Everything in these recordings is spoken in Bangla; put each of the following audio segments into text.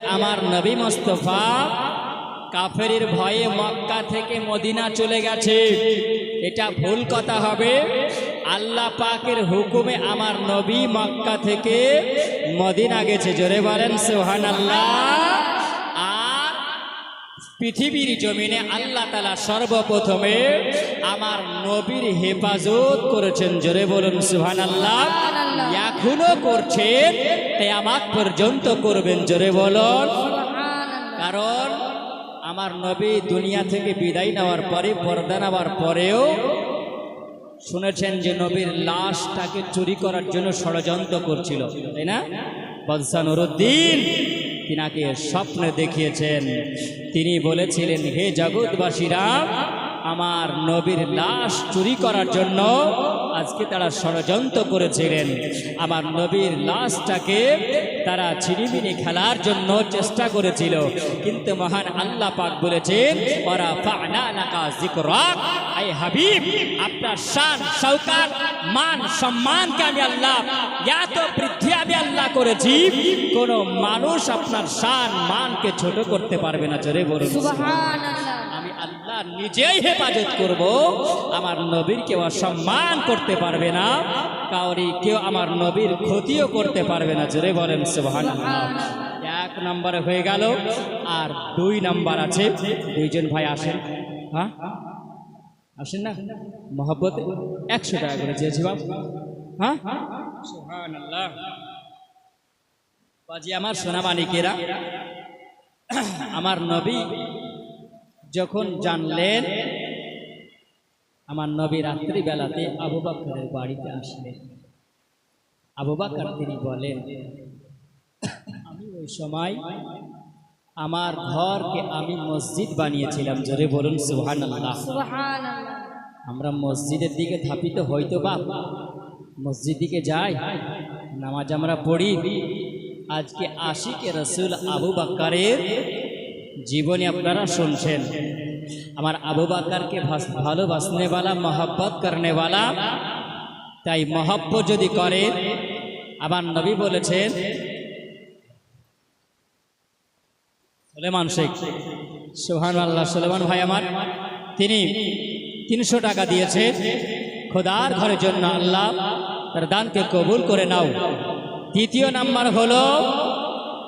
আমার নবী মোস্তফা কাফেরের ভয়ে মক্কা থেকে মদিনা চলে গেছে। এটা ভুল কথা হবে। আল্লাহ পাকের হুকুমে আমার নবী মক্কা থেকে মদিনা গেছে। জোরে বলেন সোহান আল্লাহ আর পৃথিবীর জমিনে আল্লাহ তালা সর্বপ্রথমে আমার নবীর হেফাজত করেছেন। জোরে বলুন সুহান আল্লাহ এখনও করছেন তেয়ামাত পর্যন্ত করবেন জোরে বলুন কারণ আমার নবী দুনিয়া থেকে বিদায় নেওয়ার পরে পর্দা নেওয়ার পরেও শুনেছেন যে নবীর লাশটাকে চুরি করার জন্য ষড়যন্ত্র করছিল তাই না? বদসা নুরুদ্দিন তিনাকে স্বপ্নে দেখিয়েছেন। তিনি বলেছিলেন হে জগৎবাসীরা আমার নবীর লাশ চুরি করার জন্য আজকে তারা ষড়যন্ত্র করেছিলেন। আমার নবীর লাশটাকে তারা ছিনিমিনি খেলার জন্য চেষ্টা করেছিল। কিন্তু মহান আল্লাহ পাক বলেছেন ওরা আই হাবিব, আপনার শান শৌকাত মান, সম্মানকে আমি আল্লাহ, এত বৃদ্ধি আমি আল্লাহ করেছি, কোন মানুষ আপনার শান, মানকে ছোট করতে পারবে না। জোরে বলুন। আল্লাহ নিজেই হেফাজত করব, আমার নবীর কেউ সম্মান করতে পারবে না, কাউরি কেউ আমার নবীর ক্ষতিও করতে পারবে না, জোরে বলেন সুবহান এক নম্বরে হয়ে গেল, আর দুই নাম্বার আছে, দুইজন ভাই আসেন। হ্যাঁ? আসেন না? মহব্বতে? একশো টাকা করে চেয়েছি বাপ হ্যাঁ? সুবহান আল্লাহ বাজি, আমার সোনা মানিকেরা আমার নবী যখন জানলেন আমার নবী রাত্রি বেলাতে আবু বাক্কারের বাড়িতে আসলেন। আবু বাক্কার তিনি বলেন আমি ওই সময় আমার ঘরকে আমি মসজিদ বানিয়েছিলাম। জোরে বলুন সুহান আমরা মসজিদের দিকে ধাপিত হয়তো বা। মসজিদ দিকে যাই নামাজ আমরা পড়ি। আজকে আশিকে রসুল আবু বাক্কারের জীবনে আপনারা শুনছেন। আমার আবু বাক্কারকে ভাস- ভালোবাসনেওয়ালা মহব্বত করনেওয়ালা তাই মহব্বত যদি করে, আবার নবী বলেছেন, সুলেমান শেখ সোহান আল্লাহ সুলেমান ভাই আমার, তিনি তিনশো টাকা দিয়েছে। খোদার ঘরের জন্য আল্লাহ তার দানকে কবুল করে নাও। দ্বিতীয় নাম্বার হলো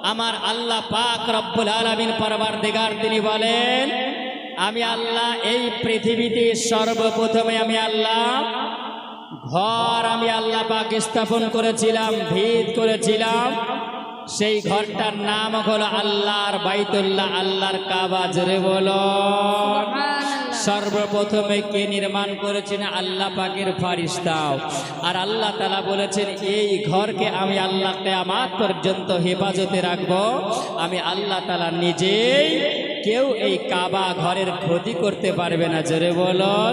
আমার আল্লাহ পাক রব্বুল আলমিন পরবার দিগার তিনি বলেন, আমি আল্লাহ এই পৃথিবীতে সর্বপ্রথমে আমি আল্লাহ ঘর আমি আল্লাহ পাক স্থাপন করেছিলাম, ভিত করেছিলাম। সেই ঘরটার নাম হলো আল্লাহর বাইতুল্লাহ, আল্লাহর কাবা, জোরে বলো। সর্বপ্রথমে কে নির্মাণ করেছেন? আল্লাহ পাকের ফারিস্তাও। আর আল্লাহ তালা বলেছেন, এই ঘরকে আমি আল্লাহ আমার পর্যন্ত হেফাজতে রাখব। আমি আল্লাহ তালা নিজেই কেউ এই কাবা ঘরের ক্ষতি করতে পারবে না, জোরে বলুন।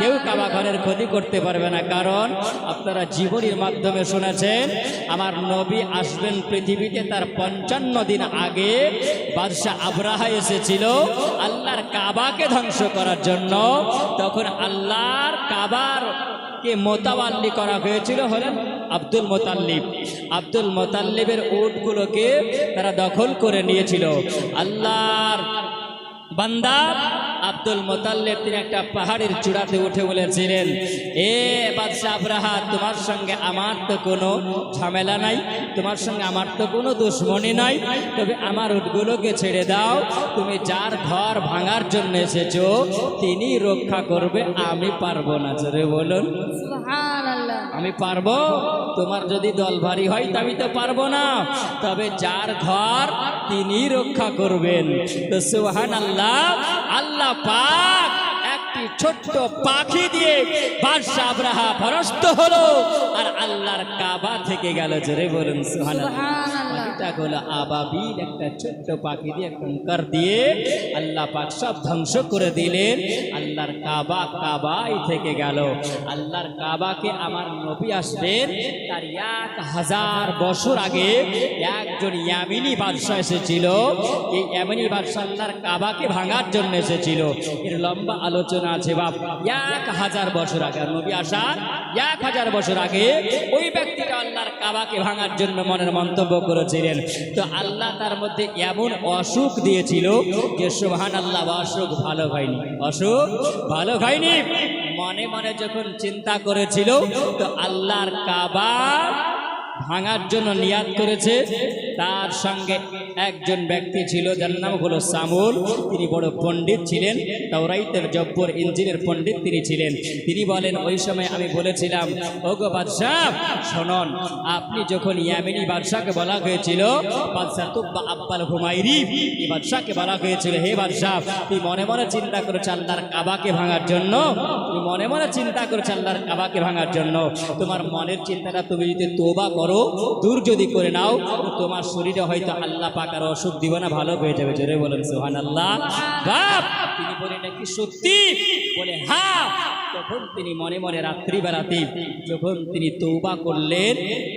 কেউ কাবা ঘরের ক্ষতি করতে পারবে না, কারণ আপনারা জীবনীর মাধ্যমে শুনেছেন, আমার নবী আসবেন পৃথিবীতে তার পঞ্চান্ন দিন আগে, বাদশাহ আবরাহা এসেছিল আল্লাহর কাবাকে ধ্বংস করার জন্য। তখন আল্লাহর কাবার কে মোতাবাল্লি করা হয়েছিল, হলেন আব্দুল মোতাল্লিব। আব্দুল মোতাল্লিবের উটগুলোকে তারা দখল করে নিয়েছিল। আল্লাহর বান্দা আব্দুল মোতাল্লেব তিনি একটা পাহাড়ের চূড়াতে উঠে বলেছিলেন এ বাদশাহ আবরাহা তোমার সঙ্গে আমার তো কোনো ঝামেলা নাই তোমার সঙ্গে আমার তো কোনো দুশ্মনী নাই তবে আমার উটগুলোকে ছেড়ে দাও তুমি যার ঘর ভাঙার জন্য এসেছ তিনি রক্ষা করবে আমি পারব না। জোরে বলুন। আমি পারব? তোমার যদি দল ভারী হয় তা আমি তো পারব না তবে যার ঘর তিনি রক্ষা করবেন। তো সুহান আল্লাহ আল্লাহ পাক একটি ছোট্ট পাখি দিয়ে বাদশাহ আব্রাহা ভরস্ত হলো, আর আল্লাহর কাবা থেকে গেল জোরে বলুন সুহান পাখিটা হলো আবাবিল, একটা ছোট্ট পাখি দিয়ে কঙ্কর দিয়ে আল্লাহ পাক সব ধ্বংস করে দিলেন। আল্লাহর কাবা কাবাই থেকে গেল। আল্লাহর কাবাকে আমার নবী আসবেন তার এক হাজার বছর আগে একজন ইয়ামিনী বাদশাহ এসেছিল। এই ইয়ামিনী বাদশাহ আল্লাহর কাবাকে ভাঙার জন্য এসেছিল। এর লম্বা আলোচনা আছে, বাপ, এক হাজার বছর আগে নবী আসার এক হাজার বছর আগে ওই ব্যক্তিটা আল্লাহর কাবাকে ভাঙার জন্য মনের মন্তব্য করেছিলেন। করেছিলেন তো আল্লাহ তার মধ্যে এমন অসুখ দিয়েছিল যে সোহান আল্লাহ অসুখ ভালো হয়নি। অসুখ ভালো হয়নি। মনে মনে যখন চিন্তা করেছিল, তো আল্লাহর কাবা ভাঙার জন্য নিয়াদ করেছে। তার সঙ্গে একজন ব্যক্তি ছিল, যার নাম হলো সামুল। তিনি বড় পণ্ডিত ছিলেন, তাওরাইতের জব্বর ইঞ্জিনের পণ্ডিত তিনি ছিলেন। তিনি বলেন, ওই সময় আমি বলেছিলাম, ওগো বাদশাহ, শোনন, আপনি যখন ইয়ামিনী বাদশাহকে বলা হয়েছিল বাদশাহ তুব্বা আব্বাল হুমাইরি এই বাদশাহকে বলা হয়েছিল, হে বাদশাহ, তুই মনে মনে চিন্তা করেছ আল্লাহর কাবাকে ভাঙার জন্য তুমি মনে মনে চিন্তা করেছ আল্লাহর কাবাকে ভাঙার জন্য। তোমার মনের চিন্তাটা তুমি যদি তোবা করো দূর যদি করে নাও, তো তোমার শরীরে হয়তো আল্লাহ পাকার অসুখ দিব না ভালো হয়ে যাবে। জোরে বলেন সোহান আল্লাহ বাপ! তিনি বলে নাকি সত্যি? বলে হ্যাঁ। তখন তিনি মনে মনে রাত্রিবেলাতে যখন তিনি তৌবা করলেন,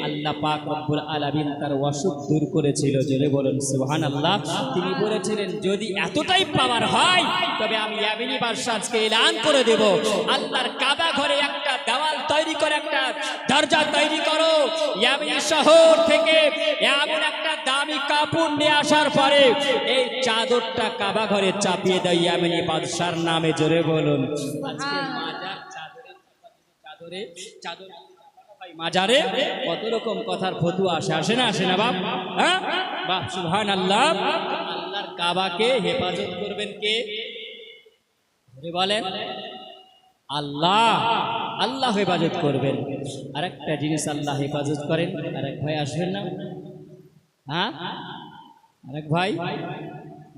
আল্লাহ পাক রব্বুল আলামিন তার অসুখ দূর করেছিল। জোরে বলেন সুবহান আল্লাহ তিনি বলেছিলেন, যদি এতটাই পাওয়ার হয়, তবে আমি ইয়ামিনী বাদশাহ আজকে এলান করে দেব। আল্লাহর কাবা ঘরে একটা দেওয়াল তৈরি করে, একটা দরজা তৈরি করো। ইয়ামিনী শহর থেকে এমন একটা দামি কাপড় নিয়ে আসার পরে এই চাদরটা কাবা ঘরে চাপিয়ে দেয় ইয়ামিনী বাদশার নামে। জোরে বলুন। আজকে চাদরে চাদর মাজারে, কত রকম কথার ফতুয়া আসে আসে না আসে না, বাপ? হ্যাঁ? বাপ সুবহান আল্লাহ আল্লাহর কাবাকে হেফাজত করবেন কে? বলেন, আল্লাহ। আল্লাহ হেফাজত করবেন। আরেকটা জিনিস আল্লাহ হেফাজত করেন, আরেক ভাই আসবেন না? হ্যাঁ? আরেক ভাই?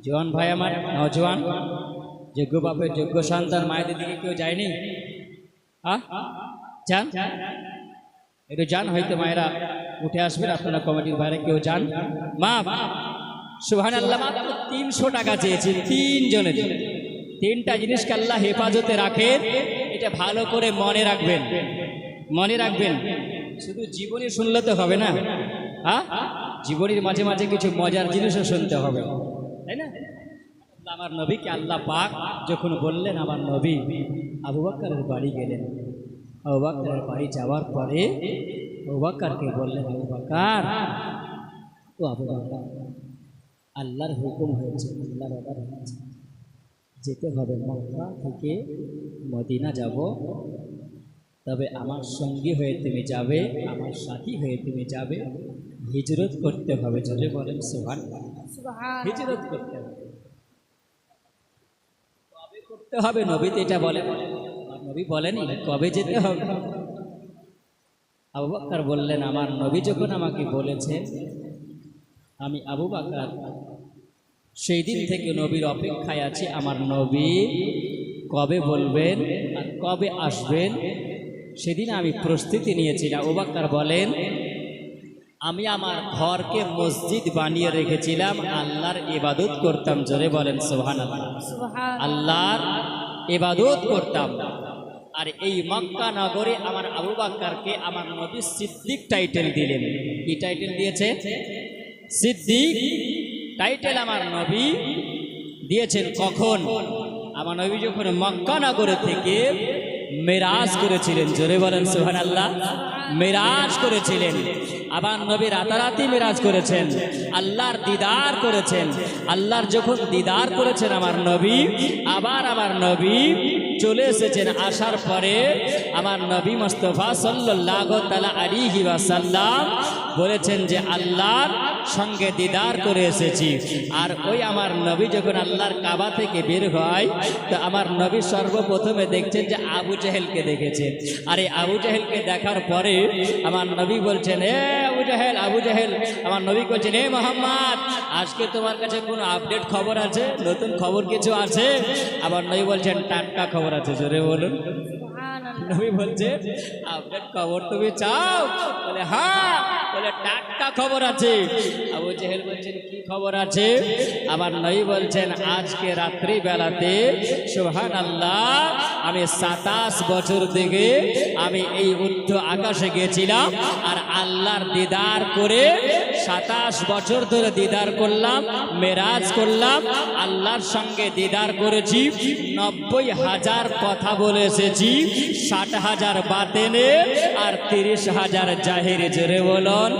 জোয়ান ভাই আমার, নজওয়ান। যোগ্য বাপের যোগ্য সন্তান, মায়েদের দিকে কেউ যায়নি? হ্যাঁ? যান। একটু যান, হয়তো মায়েরা উঠে আসবেন, আপনারা কমিটির বাইরে কেউ যান। মা সুহান আল্লাহ মাত্র তিনশো টাকা চেয়েছি, তিনজনের তিনটা জিনিসকে আল্লাহ হেফাজতে রাখেন এটা ভালো করে মনে রাখবেন। মনে রাখবেন, শুধু জীবনী শুনলে তো হবে না। হ্যাঁ? জীবনীর মাঝে মাঝে কিছু মজার জিনিসও শুনতে হবে। তাই না? আমার নবীকে আল্লাহ পাক যখন বললেন, আমার নবী আবু বাক্কারের বাড়ি গেলেন। আবু বাক্কারের বাড়ি যাওয়ার পরে আবু বাক্কারকে বললেন আবু ও আবু আল্লাহর হুকুম হয়েছে আল্লাহর অর্ডার হয়েছে। যেতে হবে মক্কা থেকে মদিনা যাব। তবে আমার সঙ্গী হয়ে তুমি যাবে আমার সাথী হয়ে তুমি যাবে। হিজরত করতে হবে। যদি বলেন সোহান হিজরত করতে হবে। করতে হবে নবী তো এটা বলে আর নবী বলেনি কবে যেতে হবে? আবু বাক্কার বললেন আমার নবী যখন আমাকে বলেছে আমি আবু বাক্কার সেই দিন থেকে নবীর অপেক্ষায় আছি। আমার নবী কবে বলবেন আর কবে আসবেন সেদিন আমি প্রস্তুতি নিয়েছিলাম ওবাক্কার বলেন আমি আমার ঘরকে মসজিদ বানিয়ে রেখেছিলাম আল্লাহর ইবাদত করতাম। জোরে বলেন সোহান আল্লাহর ইবাদত করতাম। আর এই মক্কা নগরে আমার আবু বাক্কারকে আমার নবী সিদ্দিক টাইটেল দিলেন। কি টাইটেল দিয়েছে? সিদ্দিক টাইটেল আমার নবী দিয়েছেন কখন? আমার নবী যখন মক্কা নগরে থেকে মেরাজ করেছিলেন, জোরে বলেন সোহান আল্লাহ মেরাজ করেছিলেন। আবার নবী রাতারাতি মেরাজ করেছেন, আল্লাহর দিদার করেছেন, আল্লাহর যখন দিদার করেছেন আমার নবী, আবার আমার নবী চলে এসেছেন। আসার পরে আমার নবী মোস্তফা সাল্লাহ তালা আলিহি ওয়াসাল্লাম বলেছেন যে আল্লাহর সঙ্গে দিদার করে এসেছি। আর ওই আমার নবী যখন আল্লাহর কাবা থেকে বের হয়, তো আমার নবী সর্বপ্রথমে দেখছেন যে আবু জাহেলকে দেখেছেন। আর এই আবু জাহেলকে দেখার পরে আমার নবী বলছেন, এ আবু জাহেল আবু জাহেল। আমার নবী বলছেন, এ মোহাম্মদ, আজকে তোমার কাছে কোনো আপডেট খবর আছে? নতুন খবর কিছু আছে? আমার নবী বলছেন, টাটকা খবর আছে, জোরে বলুন। নবী বলছে, আপনার খবর তুমি চাও? বলে হ্যাঁ। বলে, টাটকা খবর আছে। আবু জেহেল বলছেন, কি খবর আছে? আমার নবী বলছেন, আজকে রাত্রি বেলাতে সুহান আল্লাহ আমি সাতাশ বছর থেকে আমি এই উচ্চ আকাশে গেছিলাম আর আল্লাহর দিদার করে সাতাশ বছর ধরে দিদার করলাম মেরাজ করলাম আল্লাহর সঙ্গে দিদার করেছি নব্বই হাজার কথা বলে এসেছি ষাট হাজার বাতেনে আর তিরিশ হাজার জাহির জোরে বলুন।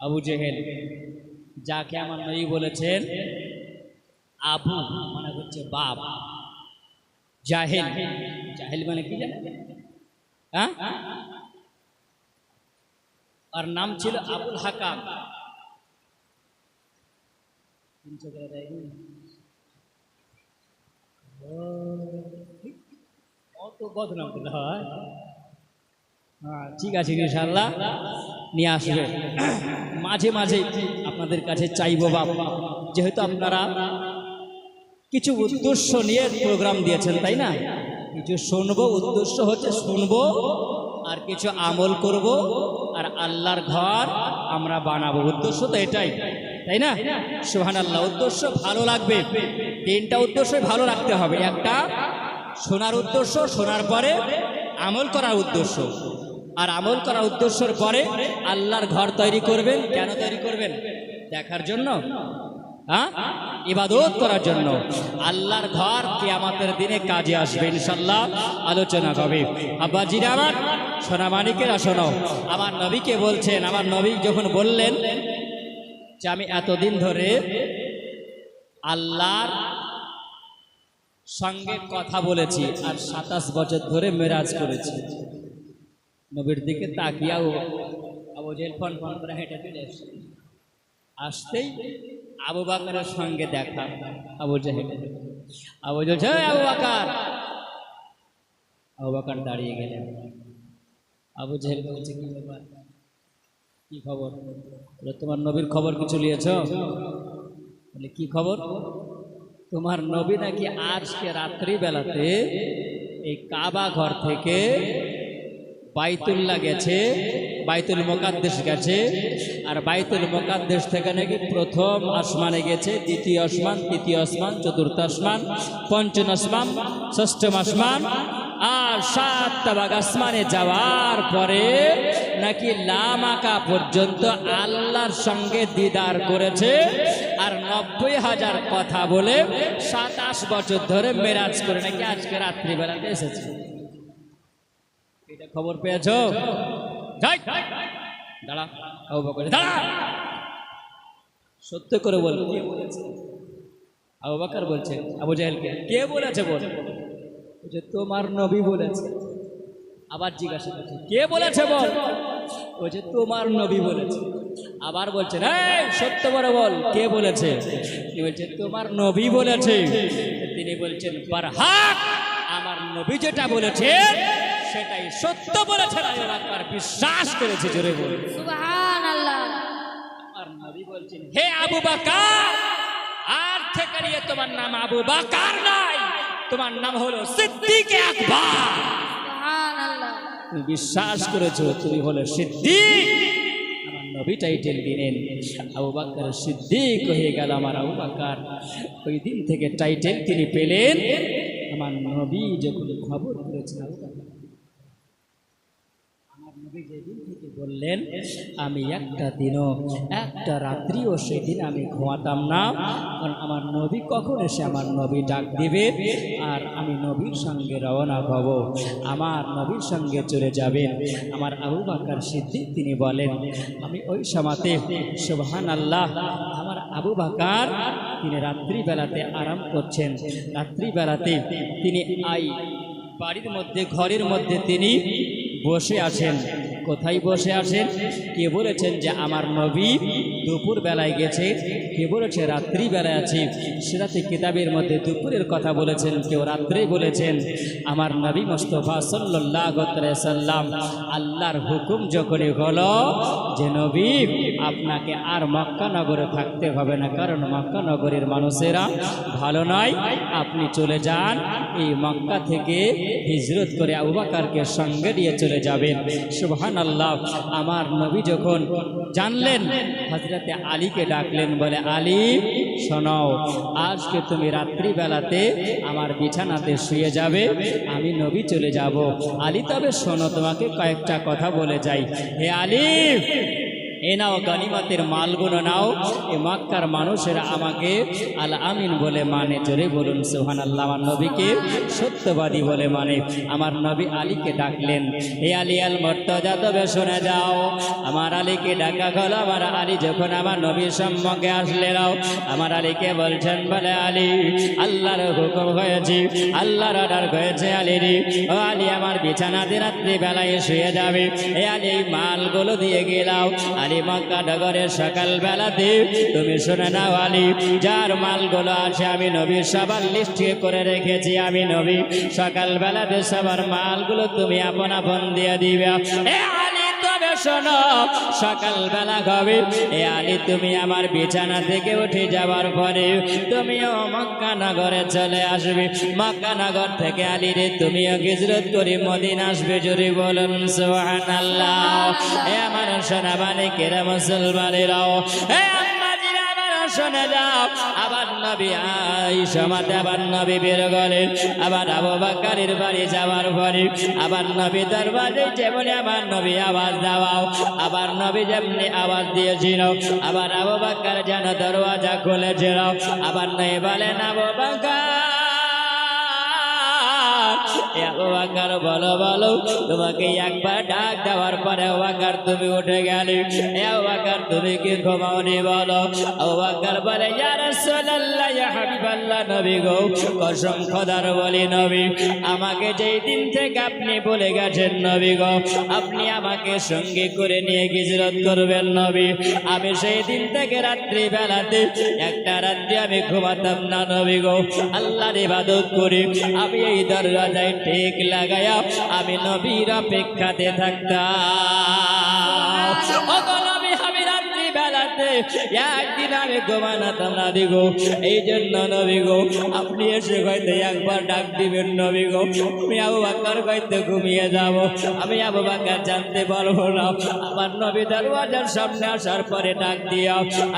আবু জেহেল যাকে আমার নবী বলেছেন আবু মানে হচ্ছে বাপ। জাহেল। জাহেল। মানে কি জানেন হ্যাঁ? আর নাম ছিল আবুল হাকাম। হয়? ঠিক আছে ইনশাল্লাহ নিয়ে আসবে। মাঝে মাঝে আপনাদের কাছে চাইব বাপ। যেহেতু আপনারা কিছু উদ্দেশ্য নিয়ে প্রোগ্রাম দিয়েছেন তাই না? কিছু শুনব উদ্দেশ্য হচ্ছে শুনব আর কিছু আমল করব আর আল্লাহর ঘর আমরা বানাবো। উদ্দেশ্য তো এটাই তাই না? সোহান আল্লাহ উদ্দেশ্য ভালো লাগবে। তিনটা উদ্দেশ্যই ভালো রাখতে হবে। একটা শোনার উদ্দেশ্য শোনার পরে আমল করার উদ্দেশ্য। আর আমল করার উদ্দেশ্যের পরে আল্লাহর ঘর তৈরি করবেন। কেন তৈরি করবেন? দেখার জন্য। হ্যাঁ? ইবাদত করার জন্য। আল্লাহর ঘর কিয়ামতের দিনে কাজে আসবে ইনশাল্লাহ আলোচনা হবে আব্বাজিরা আমার সোনামানিকেরা শোনো। আমার নবীকে বলছেন, আমার নবী যখন বললেন যে আমি এতদিন ধরে আল্লাহর সঙ্গে কথা বলেছি আর সাতাশ বছর ধরে মেরাজ করেছি। নবীর দিকে তাকিয়াও, আবু জেল ফন ফন করে হেঁটে আসতেই আবু বাকারের সঙ্গে দেখা। আবু জাহেল। আবু "এই আবু বাকার! আবু বাকার দাঁড়িয়ে গেলেন। আবু জাহেল বলছে, কি ব্যাপার? কি খবর? বলে, তোমার নবীর খবর কিছু নিয়েছ? বলে, কি খবর? তোমার নবী নাকি আজকে রাত্রি বেলাতে এই কাবা ঘর থেকে বাইতুল্লাহ গেছে বাইতুল মোকাদ্দেশ গেছে। আর বাইতুল মোকাদ্দেশ থেকে নাকি প্রথম আসমানে গেছে, দ্বিতীয় আসমান, তৃতীয় আসমান, চতুর্থ আসমান, পঞ্চম আসমান, ষষ্ঠম আসমান, আর সাতটা বাগ আসমানে যাওয়ার পরে নাকি লামাকা পর্যন্ত আল্লাহর সঙ্গে দিদার করেছে। আর নব্বই হাজার কথা বলে সাতাশ বছর ধরে মেরাজ করে নাকি আজকে রাত্রিবেলাতে এসেছে। এটা খবর পেয়েছ? যাই। দাঁড়া। আবু বকর। দাঁড়া। সত্য করে বল। কে বলেছে আবু বকর বলছে আবু জাহেলকে কে বলেছে বল? বলছে তোমার নবী বলেছে। আবার জিজ্ঞাসা করছে কে বলেছে বল? বলছে তোমার নবী বলেছে। আবার বলছে এই সত্য করে বল কে বলেছে? কি বলছে তোমার নবী বলেছে। তিনি বলছেন বারহাক আমার নবী যেটা বলেছে সেটাই সত্য বলেছেন একবার বিশ্বাস করেছি জোরে বল সুবহান আল্লাহ আমার নবী বলছেন হে আবু বাকার আর থেকে নিয়ে তোমার নাম আবু বাকার নাই তোমার নাম হলো সিদ্দিক আকবর। সুবহান আল্লাহ তুমি বিশ্বাস করেছ তুমি হলো সিদ্দিক। আমার নবী টাইটেল দিলেন আবু বাক্কার সিদ্দিক হয়ে গেল আমার আবু বাক্কার ওই দিন থেকে টাইটেল তিনি পেলেন। আমার নবী যখন খবর করেছেন আবু বাক্কার আমার নবী যেদিন থেকে বললেন, আমি একটা দিনও, একটা রাত্রিও সেদিন আমি ঘুমাতাম না। কারণ আমার নবী কখন এসে আমার নবী ডাক দিবে? আর আমি নবীর সঙ্গে রওনা হব। আমার নবীর সঙ্গে চলে যাবেন। আমার আবু বাকার সিদ্দিক তিনি বলেন, আমি ওই সমাতে সুবহান আল্লাহ আমার আবু বাকার তিনি রাত্রিবেলাতে আরাম করছেন। রাত্রিবেলাতে তিনি আই বাড়ির মধ্যে, ঘরের মধ্যে তিনি বসে আছেন। কোথায় বসে আছেন কে বলেছেন যে আমার নবী দুপুর বেলায় গেছে, কে বলেছে রাত্রি বেলায় আছে। সেটাতে কিতাবের মধ্যে দুপুরের কথা বলেছেন, কেউ রাত্রে বলেছেন, আমার নবী মোস্তফা সাল্লাহ সাল্লাম আল্লাহর হুকুম যখনই হলো যে নবী আপনাকে আর মক্কা নগরে থাকতে হবে না, কারণ মক্কা নগরের মানুষেরা ভালো নয়। আপনি চলে যান, এই মক্কা থেকে হিজরত করে আবু বাকারকে সঙ্গে নিয়ে চলে যাবেন। সুবহান আল্লাহ আমার নবী যখন জানলেন হজরতে আলীকে ডাকলেন, বলে, আলী শোনাও আজকে তুমি রাত্রিবেলাতে আমার বিছানাতে শুয়ে যাবে, আমি নবী চলে যাব। আলী, তবে শোনো, তোমাকে কয়েকটা কথা বলে যাই। হে আলী এ নাও গনিমতের মালগুলো নাও। এ মক্কার মানুষেরা আমাকে আল আমিন বলে মানে জোরে বলুন সোহান আল্লাহ আমার নবীকে সত্যবাদী বলে মানে। আমার নবী আলীকে ডাকলেন হে আলী আল মর্তজা, তবে শুনে যাও, আমার আলীকে ডাকা হলো আমার আলী যখন আমার নবীর সম্মুখে আসলে নাও আমার আলীকে বলছেন, বলে আলী, আল্লাহর হুকুম হয়েছি, আল্লাহর অর্ডার হয়েছে আলী ও আলী, আমার বিছানাতে রাত্রিবেলায় শুয়ে যাবে। এ আলী মালগুলো দিয়ে গেলাও। আলী মক্কা নগরের সকাল বেলাতে তুমি শুনে নাও আলী, যার মালগুলো আছে আমি নবী সবার লিস্ট করে রেখেছি, আমি নবী। সকাল বেলাতে সবার মালগুলো তুমি আপন আপন দিয়ে দিবে। আলী শোনো। সকাল বেলা হবে এ আলী, তুমি আমার বিছানা থেকে উঠে যাওয়ার পরে তুমিও মক্কানগরে চলে আসবে। মক্কানগর থেকে আলী রে, তুমিও গিজরত করে মদিন আসবে। জুড়ে বলুন সোহান আল্লাহ এ আমার সোনাবানি কেরা মুসলমানেরাও, এ শোনে যাও। আবার নবী আই সমাতে আবার নবী বের গেলেন আবার আবু বাকারের বাড়ি যাওয়ার পরে, আবার নবী দরবাজে যেমনি আবার নবী আওয়াজ দেওয়াও, আবার নবী যেমনি আওয়াজ দিয়েছিল, আবার আবু বাকার যেন দরওয়াজা খুলেছিল, আবার নয় বলেন, আবু বাকার আবু বলো বলো, তোমাকে একবার ডাক দেওয়ার পরে বাকার তুমি উঠে গেলে। আবু বাকার তুমি কি ঘুমাওনি বলো? আবু বাকার বলে, ইয়া রাসূলুল্লাহ, ইয়া নবী গো, কসম খোদার বলি নবী, আমাকে যেই দিন থেকে আপনি বলে গেছেন নবী গো, আপনি আমাকে সঙ্গে করে নিয়ে হিজরত করবেন নবী। আমি সেই দিন থেকে রাত্রি একটা রাত্রি আমি ঘুমাতাম না নবী গো। আল্লাহর ইবাদত করি। আমি এই দরজায় ঠিক লাগায়া আমি নবীর অপেক্ষাতে থাকতাম। একদিন আমি এই জন্য নবী গো আপনি এসে একবার ডাক দিবেন নবী গো আমি ঘুমিয়ে আমি জানতে পারব না। আমার নবী ডাক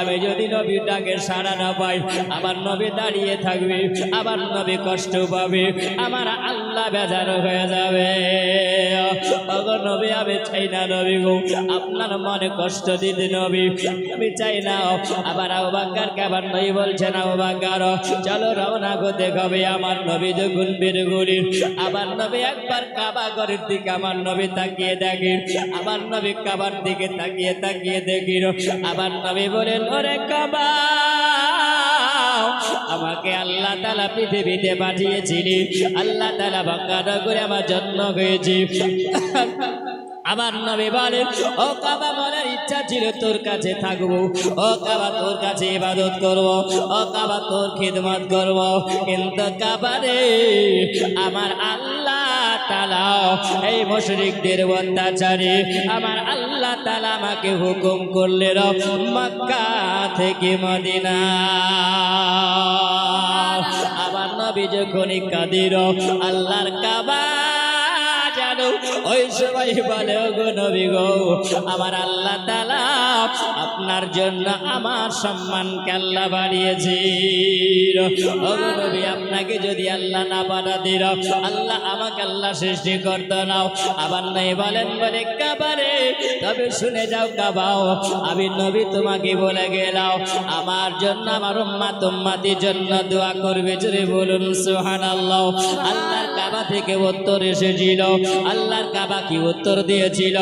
আমি যদি নবী ডাকে সাড়া না পাই, আমার নবী দাঁড়িয়ে থাকবে, আমার নবী কষ্ট পাবে, আমার আল্লাহ বেজার হয়ে যাবে। নবী, আমি চাই না নবী গো আপনার মনে কষ্ট দিতে নবী, আমি চাই না আবার আবু বাক্কারকে আবার নই বলছে না আবু বাক্কার, চলো রওনা করতে হবে আমার নবী যখন বের করি আবার নবী একবার কাবা ঘরের দিকে, আমার নবী তাকিয়ে দেখি। আমার নবী কাবার দিকে তাকিয়ে তাকিয়ে দেখি। আবার নবী বলেন, ওরে কাবা, আমাকে আল্লাহ তালা পৃথিবীতে পাঠিয়েছিলি। আল্লাহ তালা বাক্কা করে আমার জন্ম হয়েছে। আমার নবী বলেন, ও কাবা মনের ইচ্ছা ছিল তোর কাছে থাকব। ও কাবা, তোর কাছে ইবাদত করব। ও কাবা, তোর খিদমত করব। কিন্তু কাবারে আমার আল্লাহ তালা এই মুশরিকদের অত্যাচারে আমার আল্লাহ তালা আমাকে হুকুম করলেন মক্কা থেকে মদিনা। আবার নবী যখনই কাদির আল্লাহর কাবা ওই সময় বলে গো নবী গো, আমার আল্লাহ তালা আপনার জন্য আমার সম্মানকে আল্লাহ বাড়িয়েছি। নবী, আপনাকে যদি আল্লাহ না বাধা দিল, আল্লাহ আমাকে আল্লাহ সৃষ্টি করতো নাও আবার নাই বলেন বলে, কাবারে, তবে শুনে যাও কাবাও, আমি নবী তোমাকে বলে গেলাও আমার জন্য, আমার উম্মা তোমাদের জন্য দোয়া করবে। জুড়ে বলুন সুহান আল্লাহ আল্লাহর কাবা থেকে উত্তর এসেছিল। আল্লাহর কাবা কি উত্তর দিয়েছিল?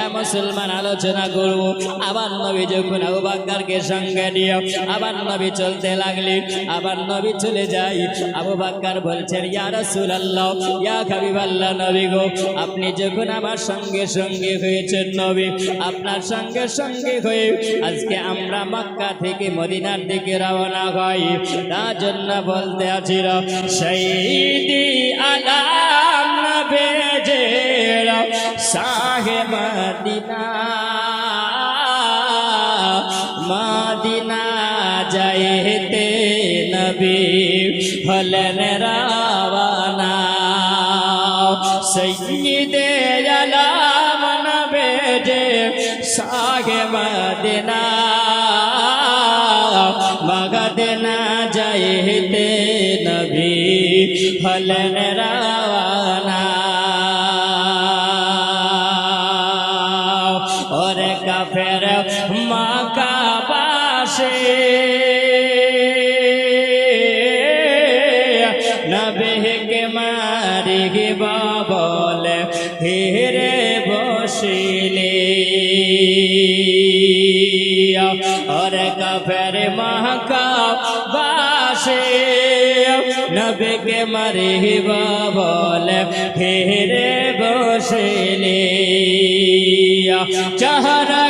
এ মুসলমান, আলোচনা করব। আবার নবী যখন আবু বাক্কারকে সঙ্গে নিয়ে আবার নবী চলতে লাগলি, আবার নবী চলে যাই। আবু বাক্কার বলছেন, ইয়া রাসূলুল্লাহ, ইয়া হাবিবাল্লাহ নবী গো, আপনি যখন আমার সঙ্গে সঙ্গে হয়েছেন নবী, আপনার সঙ্গে সঙ্গে হয়ে আজকে আমরা মক্কা থেকে মদিনার দিকে রওনা হই তার জন্য বলতে আছি আলাম নবেজে সাহেব মদিনা যাইতে নবী হলেন রাওয়ানা। সৈয়দে আলাম নবেজে সাহে মদিনা মগদিনা যাইতে নবী হলেন রাওয়ানা। মারে বলে ফেরে বসেলে চাহারা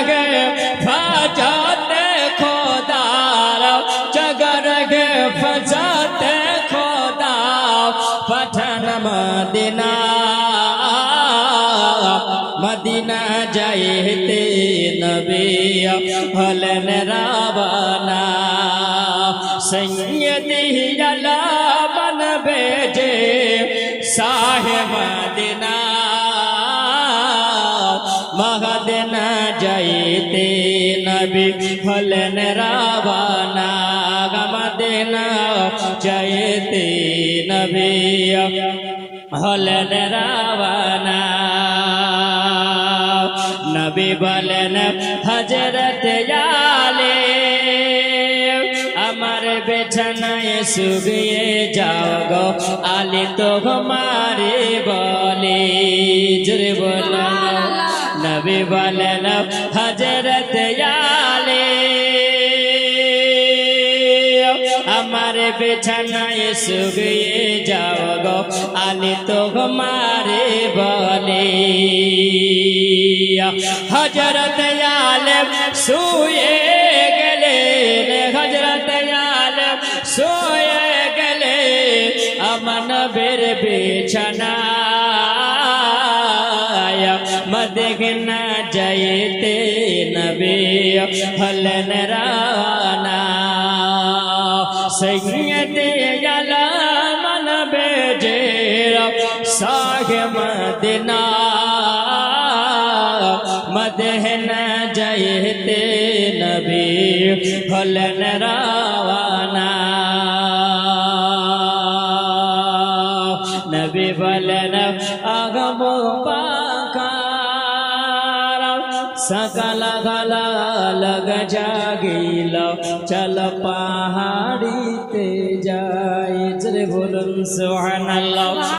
যাইতে নবী হলেন রাবানা মদিনা যাইতে নবী। হলেন রাবানা, নবী বলেন হজরত আলে, আমার বেছানায় শুয়ে যাও গো। আলে তো মারে বলে জুড়ে বলেন নবী বলেন হজরত আলে, আমার বিছানায় শুয়ে যাও গো, আলি তো মারে বলে। হজরত আলম শুয়ে গেলে হজরত আলম শুয়ে গেলে আমন বের বিছানা মদগনা জয়তে নবী হলন রানা সৈয়দ আলামন বেজের সাগ মদিনা মদহনা জয়তে নবী হলন রানা সকাল গলা লগ জাগিল চল পাহাড়িতে যাই বলুন সোহান